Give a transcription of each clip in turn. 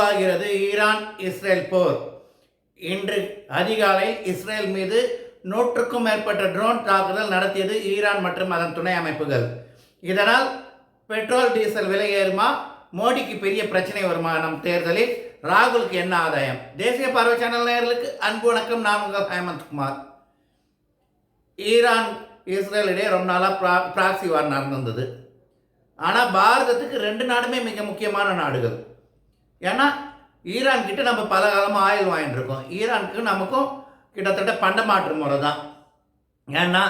உருவாகிறது Iran Israel போர். இன்று அதிகாலை இஸ்ரேல் மீது நூற்றுக்கும் மேற்பட்ட ட்ரோன் தாக்குதல் நடத்தியது ஈரான் மற்றும் அதன் துணை அமைப்புகள். இதனால் பெட்ரோல் டீசல் விலை ஏறுமா? மோடிக்கு பெரிய பிரச்சனை வருமா? நம் தேர்தலில் ராகுலுக்கு என்ன ஆதாயம்? தேசிய பார்வை சேனல் நேயர்களுக்கு அன்பு வணக்கம். நான் உங்கள் ஹேமந்த்குமார் ஈரான் இஸ்ரேல் இடையே ரொம்ப நாளாக ப்ரா ப்ராக்சி வார் நடந்தது ஆனால் பாரதத்துக்கு ரெண்டு நாடுமே மிக முக்கியமான நாடுகள். ஏன்னா ஈரான்கிட்ட நம்ம பல காலமாக ஆயில் வாங்கிட்டு இருக்கோம் ஈரானுக்கு நமக்கும் கிட்டத்தட்ட பண்டமாற்று முறை தான் ஏன்னா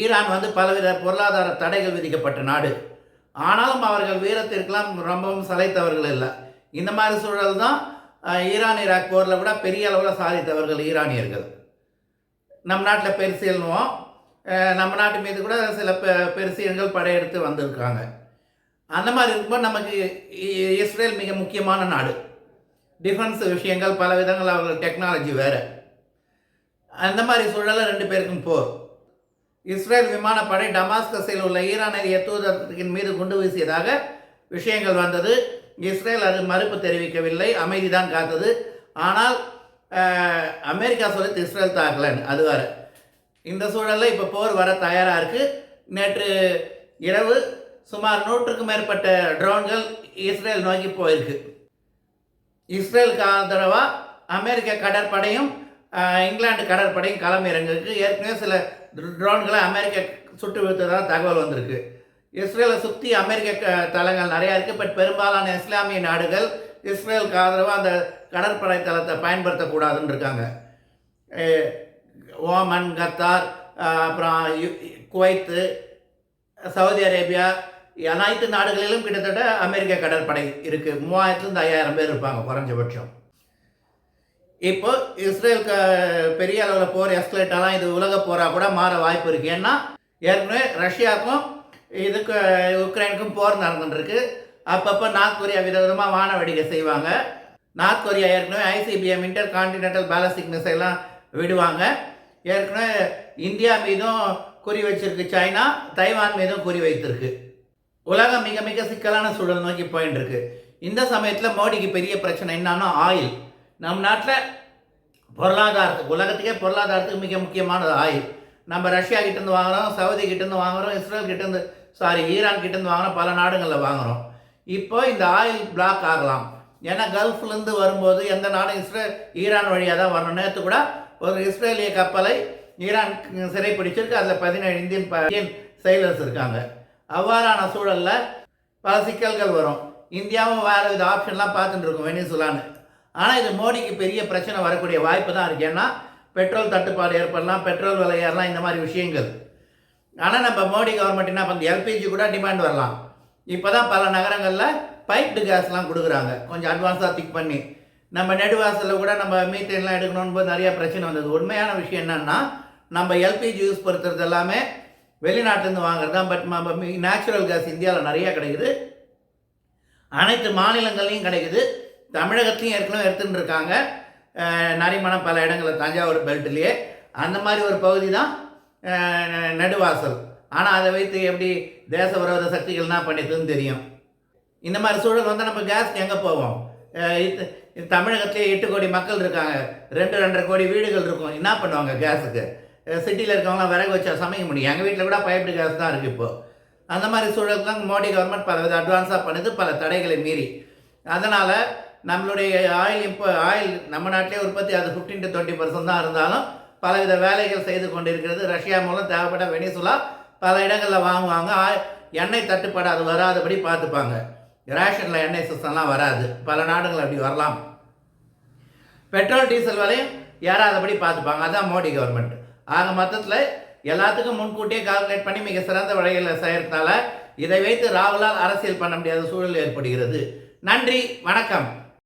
ஈரான் வந்து பலவித பொருளாதார தடைகள் விதிக்கப்பட்ட நாடு. ஆனாலும் அவர்கள் வீரத்திற்கெல்லாம் ரொம்பவும் சளைத்தவர்கள் இல்லை. இந்த மாதிரி சூழல் தான் ஈரான் ஈராக் போரில் கூட பெரிய அளவில் சாதித்தவர்கள் ஈரானியர்கள். நம் நாட்டில் பெருசியல்னுவோம். நம்ம நாட்டு மீது கூட சில பெ பெருசியன்கள் படையெடுத்து வந்திருக்காங்க. அந்த மாதிரி இருக்கும்போது நமக்கு இ- இஸ்ரேல் மிக முக்கியமான நாடு. டிஃபென்ஸ் விஷயங்கள் பல விதங்கள் அவர்கள் டெக்னாலஜி வேறு. அந்த மாதிரி சூழலில் ரெண்டு பேருக்கும் போர். இஸ்ரேல் விமானப்படை டமாஸ்கஸில் உள்ள ஈரானிய தூதரத்தின் மீது குண்டு வீசியதாக விஷயங்கள் வந்தது. இஸ்ரேல் அது மறுப்பு தெரிவிக்கவில்லை அமைதி தான் காத்தது. ஆனால் அமெரிக்கா சொல்லிட்டு இஸ்ரேல் தாக்கலன்னு அது வேறு. இந்த சூழலில் இப்போ போர் வர தயாராக இருக்குது நேற்று இரவு சுமார் நூற்றுக்கும் மேற்பட்ட ட்ரோன்கள் இஸ்ரேல் நோக்கி போயிருக்கு. இஸ்ரேலுக்கு ஆதரவாக அமெரிக்க கடற்படையும் இங்கிலாந்து கடற்படையும் களமிறங்கிருக்கு ஏற்கனவே சில ட்ரோன்களை அமெரிக்க சுட்டு வீழ்த்ததாக தகவல் வந்திருக்கு. இஸ்ரேலை சுற்றி அமெரிக்க க- தளங்கள் நிறையா இருக்குது பட் பெரும்பாலான இஸ்லாமிய நாடுகள் இஸ்ரேலுக்கு ஆதரவாக அந்த கடற்படை தளத்தை பயன்படுத்தக்கூடாதுன்னு இருக்காங்க. ஓமன் கத்தார் அப்புறம் யு- குவைத்து சவுதி அரேபியா அனைத்து நாடுகளிலும் கிட்டத்தட்ட அமெரிக்க கடற்படை இருக்குது மூவாயிரத்துலேருந்து ஐயாயிரம் பேர் இருப்பாங்க குறைஞ்சபட்சம். இப்போ இஸ்ரேல் க பெரிய அளவில் போர் எஸ்கலேட் ஆனால் இது உலக போராக கூட மாற வாய்ப்பு இருக்குது ஏன்னா ஏற்கனவே ரஷ்யாவுக்கும் இதுக்கு உக்ரைனுக்கும் போர் நடந்துட்டுருக்கு. அப்பப்போ நார்த் கொரியா விதவிதமாக வான வேடிக்கை செய்வாங்க. நார்த் கொரியா ஏற்கனவே ஐசிபிஎம் இன்டர் கான்டினென்டல் பேலஸ்டிக் மிசைலாம் விடுவாங்க. ஏற்கனவே இந்தியா மீதும் குறி வச்சிருக்கு. சைனா தைவான் மீதும் குறி வைத்திருக்கு. உலகம் மிக மிக சிக்கலான சூழல் நோக்கி போயின்னு இருக்கு இந்த சமயத்தில் மோடிக்கு பெரிய பிரச்சனை என்னன்னா ஆயில் நம் நாட்டில் பொருளாதாரத்துக்கு உலகத்துக்கே பொருளாதாரத்துக்கு மிக முக்கியமானது ஆயில் நம்ம ரஷ்யா கிட்டேருந்து வாங்குறோம் சவுதி கிட்டேருந்து வாங்குறோம் இஸ்ரேல் கிட்டேருந்து சாரி ஈரான் கிட்டேருந்து வாங்குகிறோம் பல நாடுகளில் வாங்குகிறோம் இப்போ இந்த ஆயில் பிளாக் ஆகலாம். ஏன்னா கல்ஃப்லேருந்து வரும்போது எந்த நாடும் இஸ்ரேல் ஈரான் வழியாக தான் வரணும். நேற்று கூட ஒரு இஸ்ரேலிய கப்பலை ஈரான் சிறைப்பிடிச்சிருக்கு. அதில் பதினேழு இந்தியன் ப- இந்தியன் செயலர்ஸ் இருக்காங்க. அவ்வாறான சூழலில் பல சிக்கல்கள் வரும். இந்தியாவும் வேறு வித ஆப்ஷன்லாம் பார்த்துட்டு இருக்கும் வெனிசுலான்னு. ஆனால் இது மோடிக்கு பெரிய பிரச்சனை வரக்கூடிய வாய்ப்பு தான் இருக்குது ஏன்னா பெட்ரோல் தட்டுப்பாடு ஏற்படலாம் பெட்ரோல் விலை ஏறலாம் இந்த மாதிரி விஷயங்கள். ஆனால் நம்ம மோடி கவர்மெண்ட் என்ன பண்ணுது எல்பிஜி கூட டிமாண்ட் வரலாம். இப்போ தான் பல நகரங்களில் பைப்டு கேஸ்லாம் கொடுக்குறாங்க. கொஞ்சம் அட்வான்ஸாக திக் பண்ணி. நம்ம நெடுவாசலில் கூட நம்ம மீத்தேன்லாம் எடுக்கணும்னு போது நிறைய பிரச்சனை வந்தது. உண்மையான விஷயம் என்னென்னா நம்ம எல்பிஜி யூஸ் படுத்துறது எல்லாமே வெளிநாட்டிலேருந்து வாங்குறது தான் பட் நம்ம நேச்சுரல் கேஸ் இந்தியாவில் நிறையா கிடைக்குது. அனைத்து மாநிலங்கள்லையும் கிடைக்குது. தமிழகத்துலையும் ஏற்கனவே எடுத்துகிட்டு இருக்காங்க. நரிமணம் பல இடங்களில் தஞ்சாவூர் பெல்ட்லேயே. அந்த மாதிரி ஒரு பகுதி தான் நெடுவாசல். ஆனால் அதை வைத்து எப்படி தேச விரோத என்ன பண்ணிட்டுன்னு தெரியும். இந்த மாதிரி சூழல் வந்து நம்ம கேஸ்க்கு எங்கே போவோம்? இது- இது தமிழகத்திலே எட்டு கோடி மக்கள் இருக்காங்க. ரெண்டு ரெண்டரை கோடி வீடுகள் இருக்கும். என்ன பண்ணுவாங்க கேஸுக்கு சிட்டியில் இருக்கவங்களாம் விறகு வச்சா சமைக்க முடியும். எங்கள் வீட்டில் கூட பைப்டு கேஸ் தான் இருக்குது இப்போது அந்த மாதிரி சூழலுக்கு மோடி கவர்மெண்ட் பல வித அட்வான்ஸாக பண்ணுது பல தடைகளை மீறி. அதனால் நம்மளுடைய ஆயில் இப்போ ஆயில் நம்ம நாட்டிலே உற்பத்தி அது ஃபிஃப்டீன் டு டுவெண்ட்டி பர்சன்ட் தான் இருந்தாலும் பலவித வேலைகள் செய்து கொண்டிருக்கிறது. ரஷ்யா மூலம் தேவைப்பட்ட வெனிசுலா பல இடங்களில் வாங்குவாங்க. எண்ணெய் தட்டுப்பாடு அது வராதபடி பார்த்துப்பாங்க. ரேஷனில் எண்ணெய் சிஸ்டம்லாம் வராது. பல நாடுகள் அப்படி வரலாம். பெட்ரோல் டீசல் விலையும் ஏறாதபடி பார்த்துப்பாங்க. அதுதான் மோடி கவர்மெண்ட் ஆக மொத்தத்தில் எல்லாத்துக்கும் முன்கூட்டியே கால்குலேட் பண்ணி மிக சிறந்த வழிகளில் செய்கிறதால இதை வைத்து ராகுலால் அரசியல் பண்ண முடியாத சூழல் ஏற்படுகிறது. நன்றி வணக்கம்.